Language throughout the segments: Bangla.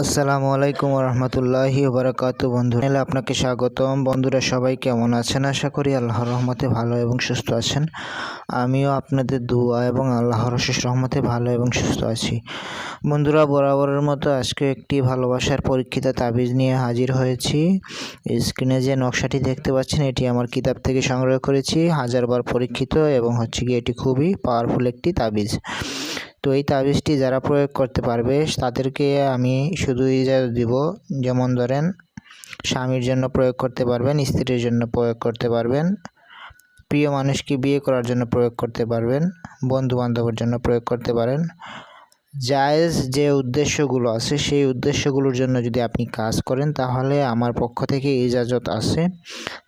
আসসালামু আলাইকুম রহমতুল্লাহি বন্ধু চ্যানেলে আপনাকে স্বাগতম। বন্ধুরা সবাই কেমন আছেন? আশা করি আল্লাহর রহমতে ভালো এবং সুস্থ আছেন। আমিও আপনাদের দুয়া এবং আল্লাহর অশেষ রহমতে ভালো এবং সুস্থ আছি। বন্ধুরা, বরাবরের মতো আজকে একটি ভালোবাসার পরীক্ষিত তাবিজ নিয়ে হাজির হয়েছি। স্ক্রিনে যে নকশাটি দেখতে পাচ্ছেন, এটি আমার কিতাব থেকে সংগ্রহ করেছি। হাজারবার পরীক্ষিত এবং হচ্ছে কি এটি খুবই পাওয়ারফুল একটি তাবিজ। তো এই তাবিজটি যারা প্রয়োগ করতে পারবে, তাদেরকে আমি শুধু ইজাজত দিব। যেমন ধরেন, স্বামীর জন্য প্রয়োগ করতে পারবেন, স্ত্রীর জন্য প্রয়োগ করতে পারবেন, প্রিয় মানুষকে বিয়ে করার জন্য প্রয়োগ করতে পারবেন বন্ধু বান্ধবের জন্য প্রয়োগ করতে পারেন। জায়েজ যে উদ্দেশ্যগুলো আছে, সেই উদ্দেশ্যগুলোর জন্য যদি আপনি কাজ করেন, তাহলে আমার পক্ষ থেকে ইজাজত আছে।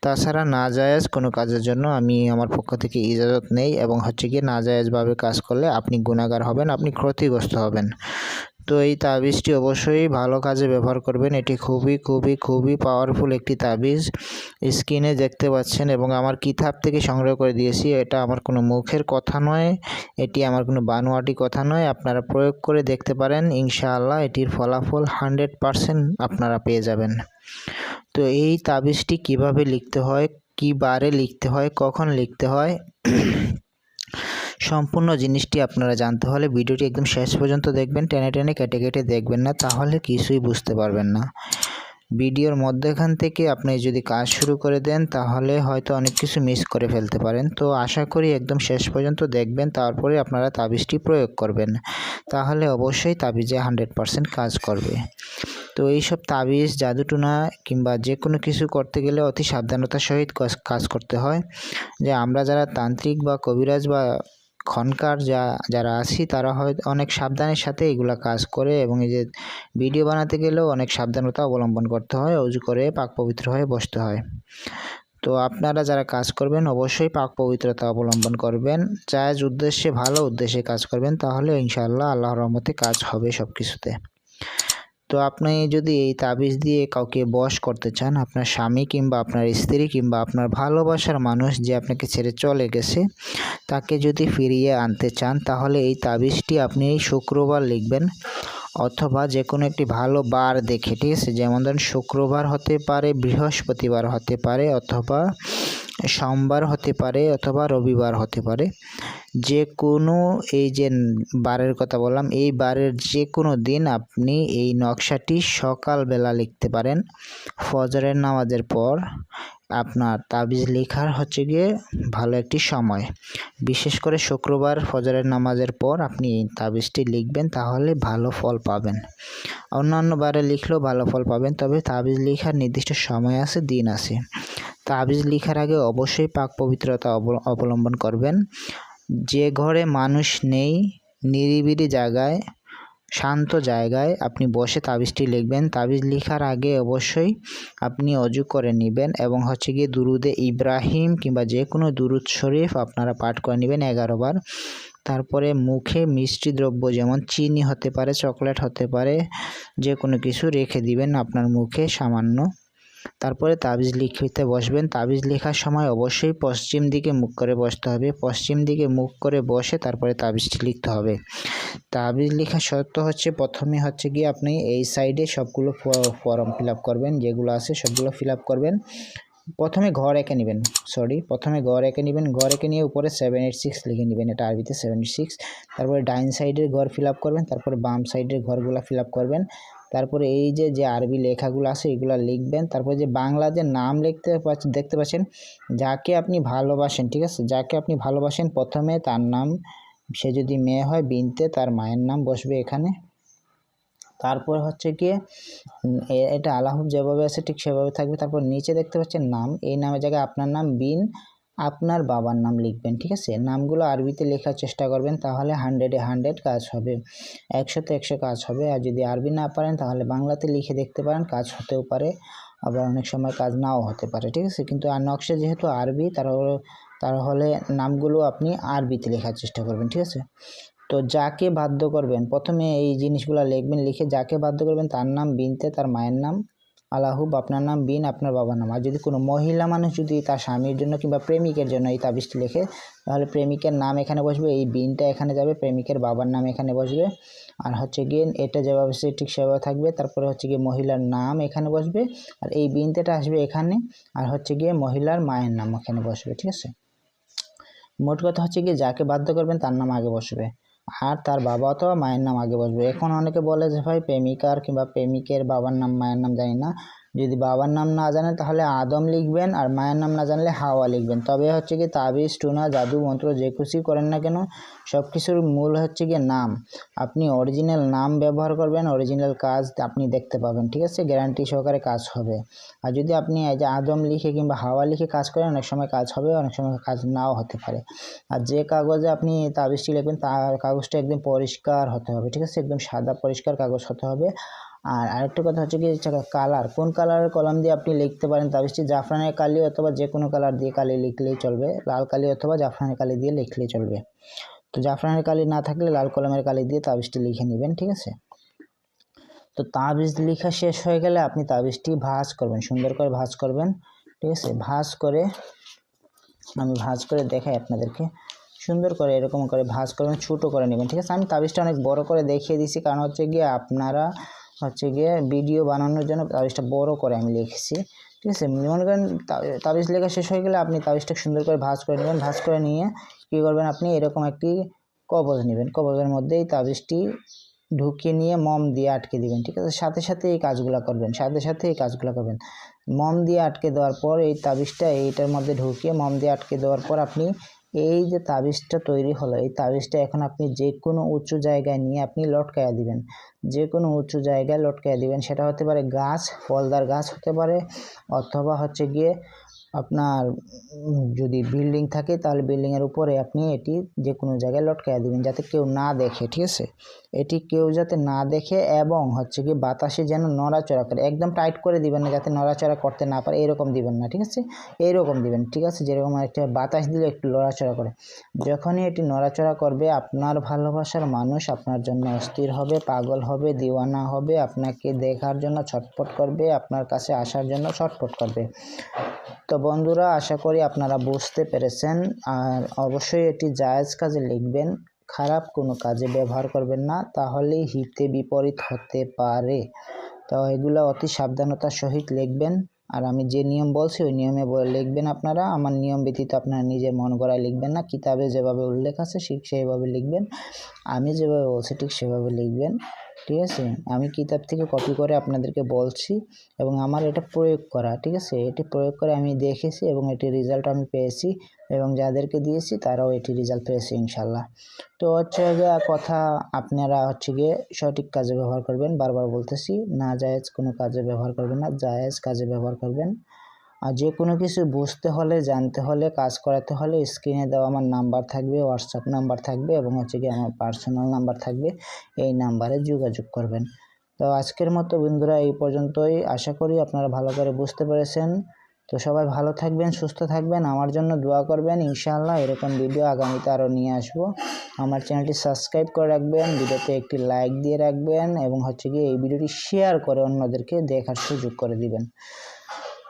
তাছাড়া না জায়েজ কোনো কাজের জন্য আমি আমার পক্ষ থেকে ইজাজত নেই এবং হচ্ছে গিয়ে না জায়েজভাবে কাজ করলে আপনি গুণাগার হবেন, আপনি ক্ষতিগ্রস্ত হবেন। তো এই তাবিজটি অবশ্যই ভালো কাজে ব্যবহার করবেন। এটি খুবই খুবই খুবই পাওয়ারফুল একটি তাবিজ। স্ক্রিনে দেখতে পাচ্ছেন এবং আমার কিতাব থেকে সংগ্রহ করে দিয়েছি। এটা আমার কোনো মুখের কথা নয়। এটি আমার কোনো বানোয়াটি কথা নয়। আপনারা প্রয়োগ করে দেখতে পারেন। ইনশাআল্লাহ এটির ফলাফল হান্ড্রেড পারসেন্ট আপনারা পেয়ে যাবেন। তো এই তাবিজটি কীভাবে লিখতে হয়, কী বারে লিখতে হয়, কখন লিখতে হয় সম্পূর্ণ জিনিসটি আপনারা জানতে হলে ভিডিওটি একদম শেষ পর্যন্ত দেখবেন, টেনে টেনে কেটে কেটে দেখবেন না, তাহলে কিছুই বুঝতে পারবেন না। ভিডিওর মধ্যেখান থেকে আপনি যদি কাজ শুরু করে দেন, তাহলে হয়তো অনেক কিছু মিস করে ফেলতে পারেন। তো আশা করি একদম শেষ পর্যন্ত দেখবেন, তারপরে আপনারা তাবিজটি প্রয়োগ করবেন। তাহলে অবশ্যই তাবিজে হান্ড্রেড পারসেন্ট কাজ করবে। তো এইসব তাবিজ, জাদুটুনা কিংবা যে কোনো কিছু করতে গেলে অতি সাবধানতার সহিত কাজ করতে হয়। যে আমরা যারা তান্ত্রিক বা কবিরাজ বা খনকার যা, যারা আছি তারা হয় অনেক সাবধানের সাথে এগুলা কাজ করে এবং এই যে ভিডিও বানাতে গেলেও অনেক সাবধানতা অবলম্বন করতে হয়, অজু করে পাক পবিত্র হয়ে বসতে হয়। তো আপনারা যারা কাজ করবেন অবশ্যই পাক পবিত্রতা অবলম্বন করবেন। জায়জ উদ্দেশ্যে, ভালো উদ্দেশ্যে কাজ করবেন, তাহলে ইনশাআল্লাহ আল্লাহর রহমতে কাজ হবে সব কিছুতে তো আপনি যদি এই তাবিজ দিয়ে কাউকে বশ করতে চান, আপনার স্বামী কিংবা আপনার স্ত্রী কিংবা আপনার ভালোবাসার মানুষ যে আপনাকে ছেড়ে চলে গেছে, তাকে যদি ফিরিয়ে আনতে চান, তাহলে এই তাবিজটি আপনি শুক্রবার লিখবেন। অথবা যে কোনো একটি ভালো বার দেখে, ঠিক আছে? যেমন ধরেন শুক্রবার হতে পারে, বৃহস্পতিবার হতে পারে, অথবা সোমবার হতে পারে, অথবা রবিবার হতে পারে। যে কোনো এই যে বারের কথা বললাম, এই বারের যে কোনো দিন আপনি এই নকশাটি সকালবেলা লিখতে পারেন। ফজরের নামাজের পর আপনার তাবিজ লেখার হচ্ছে গিয়ে ভালো একটি সময়। বিশেষ করে শুক্রবার ফজরের নামাজের পর আপনি এই তাবিজটি লিখবেন, তাহলে ভালো ফল পাবেন। অন্যান্য বারে লিখলেও ভালো ফল পাবেন, তবে তাবিজ লেখার নির্দিষ্ট সময় আছে, দিন আছে। তাবিজ লেখার আগে অবশ্যই পাক পবিত্রতা অবলম্বন করবেন। যে ঘরে মানুষ নেই, নিরিবিলি জায়গায়, শান্ত জায়গায় আপনি বসে তাবিজটি লিখবেন। তাবিজ লেখার আগে অবশ্যই আপনি অজু করে নেবেন এবং হচ্ছে গিয়ে দুরুদে ইব্রাহিম কিংবা যে কোনো দুরুদ শরীফ আপনারা পাঠ করে নেবেন বার। তারপরে মুখে মিষ্টি দ্রব্য যেমন চিনি হতে পারে, চকলেট হতে পারে, যে কোনো কিছু রেখে দিবেন আপনার মুখে সামান্য। তারপরে তাবিজ লিখতে বসবেন। তাবিজ লেখার সময় অবশ্যই পশ্চিম দিকে মুখ করে বসতে হবে। পশ্চিম দিকে মুখ করে বসে তারপরে তাবিজটি লিখতে হবে। তাবিজ লেখার শর্ত হচ্ছে, প্রথমে হচ্ছে গিয়ে আপনি এই সাইডে সবগুলো ফর্ম ফিল করবেন। যেগুলো আছে সবগুলো ফিল করবেন। প্রথমে ঘর এঁকে নেবেন সরি প্রথমে ঘর এঁকে নেবেন ঘর এঁকে নিয়ে উপরে সেভেন এইট সিক্স লিখে নেবেন, এটা আরবিতে সেভেন এইট সিক্স তারপরে ডাইন সাইডের ঘর ফিল আপ করবেন, তারপরে বাম সাইডের ঘরগুলো ফিল আপ করবেন, তারপরে এই যে যে আরবি লেখাগুলো আছে, এগুলো লিখবেন, তারপরে যে বাংলা যে নাম লিখতে পাচ্ছেন দেখতে পাচ্ছেন, যাকে আপনি ভালোবাসেন, ঠিক আছে, যাকে আপনি ভালোবাসেন, প্রথমে তার নাম, সে যদি মেয়ে হয়, বিনতে তার মায়ের নাম বসবে এখানে তারপর হচ্ছে গিয়ে এটা আলাহ যেভাবে আছে ঠিক সেভাবে থাকবে। তারপর নিচে দেখতে পাচ্ছেন নাম। এই নামের জায়গায় আপনার নাম বিন, আপনার বাবার নাম লিখবেন, ঠিক আছে? নামগুলো আরবিতে লেখার চেষ্টা করবেন, তাহলে হান্ড্রেডে হান্ড্রেড কাজ হবে। একশোতে একশো কাজ হবে। আর যদি আরবি না পারেন, তাহলে বাংলাতে লিখে দেখতে পারেন, কাজ হতেও পারে, আবার অনেক সময় কাজ নাও হতে পারে, ঠিক আছে? কিন্তু আর নকশা যেহেতু আরবি তাহলে তাহলে নামগুলো আপনি আরবিতে লেখার চেষ্টা করবেন, ঠিক আছে? তো যাকে বাধ্য করবেন, প্রথমে এই জিনিসগুলো লিখবেন, লিখে যাকে বাধ্য করবেন তার নাম বিনতে, তার মায়ের নাম আলাহুব আপনার নাম বিন, আপনার বাবার নাম। আর যদি কোনো মহিলা মানুষ যদি তার স্বামীর জন্য কিংবা প্রেমিকের জন্য এই তাবিজটি লেখে, তাহলে প্রেমিকের নাম এখানে বসবে, এই বিনটা এখানে যাবে, প্রেমিকের বাবার নাম এখানে বসবে। আর হচ্ছে গিয়ে এটা যেভাবে সে ঠিক সেভাবে থাকবে, তারপরে হচ্ছে গিয়ে মহিলার নাম এখানে বসবে, আর এই বিনতেটা আসবে এখানে, আর হচ্ছে গিয়ে মহিলার মায়ের নাম এখানে বসবে, ঠিক আছে? মোট কথা হচ্ছে গিয়ে যাকে বাধ্য করবেন তার নাম আগে বসবে। আর তার বাবা অথবা মায়ের নাম আগে বসবে। এখন অনেকে বলে যে, ভাই, প্রেমিকার কিংবা প্রেমিকের বাবার নাম, মায়ের নাম জানি না। যদি বাবার নাম না জানেন তাহলে আদম লিখবেন আর মায়ের নাম না জানলে হাওয়া লিখবেন। তবে হচ্ছে কি তাবিজ, টুনা, জাদু, মন্ত্র যে খুশি করেন না কেন সব কিছুর মূল হচ্ছে গিয়ে নাম। আপনি অরিজিনাল নাম ব্যবহার করবেন অরিজিনাল কাজ আপনি দেখতে পাবেন, ঠিক আছে? গ্যারান্টি সহকারে কাজ হবে। আর যদি আপনি এই যে আদম লিখে কিংবা হাওয়া লিখে কাজ করেন, অনেক সময় কাজ হবে, অনেক সময় কাজ নাও হতে পারে। আর যে কাগজে আপনি তাবিজটি লিখবেন, তার কাগজটা একদম পরিষ্কার হতে হবে, ঠিক আছে? একদম সাদা পরিষ্কার কাগজ হতে হবে। আর আরেকটা কথা হচ্ছে কি কালার কোন কালারের কলম দিয়ে আপনি লিখতে পারেন তাবিজটি জাফরানের কালি অথবা যে কোনো কালার দিয়ে কালি লিখলেই চলবে, লাল কালি অথবা জাফরানের কালি দিয়ে লিখলেই চলবে। তো জাফরানের কালি না থাকলে লাল কলমের কালি দিয়ে তাবিজটি লিখে নেবেন, ঠিক আছে? তো তাবিজ লেখা শেষ হয়ে গেলে আপনি তাবিজটি ভাঁজ করবেন, সুন্দর করে ভাঁজ করবেন, ঠিক আছে? ভাঁজ করে, আমি ভাঁজ করে দেখাই আপনাদেরকে। সুন্দর করে এরকম করে ভাঁজ করবেন, ছোটো করে নেবেন, ঠিক আছে? আমি তাবিজটা অনেক বড় করে দেখিয়ে দিছি কারণ হচ্ছে গিয়ে আপনারা হচ্ছে গিয়ে ভিডিও বানানোর জন্য তাবিজটা বড় করে আমি লিখেছি, ঠিক আছে? মনে করেন তাবিজ লেখা শেষ হয়ে গেলে আপনি তাবিজটা সুন্দর করে ভাঁজ করে নেবেন, ভাঁজ করে নিয়ে কী করবেন আপনি? এরকম একটি কবজ নেবেন। কবজের মধ্যে এই তাবিজটি ঢুকিয়ে নিয়ে মম দিয়ে আটকে দিবেন, ঠিক আছে? সাথে সাথে এই কাজগুলো করবেন, সাথে সাথে এই কাজগুলো করবেন। মম দিয়ে আটকে দেওয়ার পর এই তাবিজটা এইটার মধ্যে ঢুকিয়ে মম দিয়ে আটকে দেওয়ার পর আপনি এই যে তাবিজটা তৈরি হলো, এই তাবিজটা এখন আপনি যে কোনো উঁচু জায়গায় নিয়ে আপনি লটকায়া দিবেন। যে কোনো উঁচু জায়গায় লটকায়া দিবেন, সেটা হতে পারে গাছ ফলদার গাছ হতে পারে, অথবা হচ্ছে গিয়ে আপনার যদি বিল্ডিং থাকে, তাহলে বিল্ডিংয়ের উপরে আপনি এটি যে কোনো জায়গায় লটকাইয়া দিবেন, যাতে কেউ না দেখে, ঠিক আছে? এটি কেউ যাতে না দেখে এবং হচ্ছে কি বাতাসে যেন নড়াচড়া করে, একদম টাইট করে দিবেন না, যাতে নড়াচড়া করতে না পারে, এরকম দিবেন না, ঠিক আছে? এইরকম দিবেন, ঠিক আছে? যেরকম একটা বাতাস দিলে একটু নড়াচড়া করে। যখনই এটি নড়াচড়া করবে, আপনার ভালোবাসার মানুষ আপনার জন্য অস্থির হবে, পাগল হবে, দিওয়ানা হবে, আপনাকে দেখার জন্য ছটপট করবে, আপনার কাছে আসার জন্য ছটপট করবে। তো বন্ধুরা, আশা করি আপনারা বুঝতে পেরেছেন। আর অবশ্যই এটি জায়েজ কাজে লিখবেন। খারাপ কোনো কাজে ব্যবহার করবেন না তাহলে হিতে বিপরীত হতে পারে। তো এগুলো অতি সাবধানতার সহিত লিখবেন। আর আমি যে নিয়ম বলছি, ওই নিয়মে লিখবেন আপনারা। আমার নিয়ম ব্যতীত আপনারা নিজের মন গড়ায় লিখবেন না। কিতাবে যেভাবে উল্লেখ আছে, ঠিক সেইভাবে লিখবেন। আমি যেভাবে বলছি, ঠিক সেভাবে লিখবেন। ঠিক আছে? আমি কিতাব থেকে কপি করে আপনাদেরকে বলছি এবং আমার এটা প্রয়োগ করা, ঠিক আছে? এটি প্রয়োগ করে আমি দেখেছি এবং এটি রেজাল্ট আমি পেয়েছি এবং যাদেরকে দিয়েছি তারাও এটি রেজাল্ট পেয়েছে ইনশাল্লাহ। তো হচ্ছে গিয়ে কথা আপনারা হচ্ছে গিয়ে সঠিক কাজে ব্যবহার করবেন, বারবার বলতেছি, না জায়েজ কোনো কাজে ব্যবহার করবেন না, জায়েজ কাজে ব্যবহার করবেন। আর যে কোনো কিছু বুঝতে হলে, জানতে হলে, কাজ করাতে হলে স্ক্রিনে দেওয়া আমার নাম্বার থাকবে হোয়াটসঅ্যাপ নাম্বার থাকবে এবং হচ্ছে কি আমার পার্সোনাল নাম্বার থাকবে। এই নাম্বারে যোগাযোগ করবেন। তো আজকের মতো বন্ধুরা এই পর্যন্তই। আশা করি আপনারা ভালো করে বুঝতে পেরেছেন। তো সবাই ভালো থাকবেন, সুস্থ থাকবেন। আমার জন্য দোয়া করবেন। ইনশাআল্লাহ এরকম ভিডিও আগামীতে আরও নিয়ে আসব। আমার চ্যানেলটি সাবস্ক্রাইব করে রাখবেন ভিডিওতে একটি লাইক দিয়ে রাখবেন এবং হচ্ছে কি এই ভিডিওটি শেয়ার করে অন্যদেরকে দেখার সুযোগ করে দিবেন।